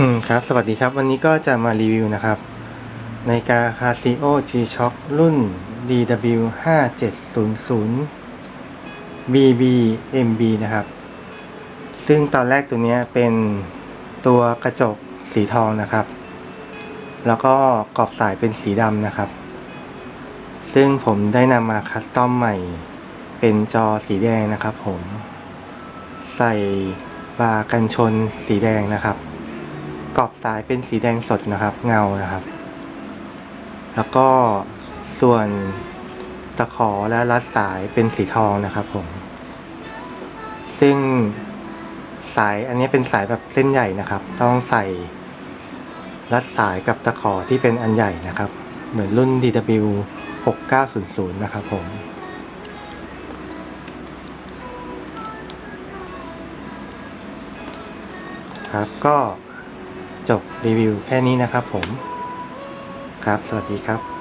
อืมครับ สวัสดีครับ วันนี้ก็จะมารีวิวนะครับนาฬิกา Casio G-Shock รุ่น DW 5 7 0 0 BB MB นะครับ ซึ่งตอนแรกตัวนี้เป็นตัวกระจกสีทองนะครับ แล้วก็กรอบสายเป็นสีดำนะครับ ซึ่งผมได้นำมาคัสตอมใหม่ เป็นจอสีแดงนะครับผม ใส่บาร์กันชนสีแดงนะครับ กรอบสายเป็นสีแดงสดนะครับ เงานะครับ แล้วก็ส่วนตะขอและรัดสายเป็นสีทองนะครับผม ซึ่งสายอันนี้เป็นสายแบบเส้นใหญ่นะครับ ต้องใส่รัดสายกับตะขอที่เป็นอันใหญ่นะครับ เหมือนรุ่น DW 6900 นะครับผมครับก็ จบรีวิวแค่นี้นะครับผม ครับ สวัสดีครับ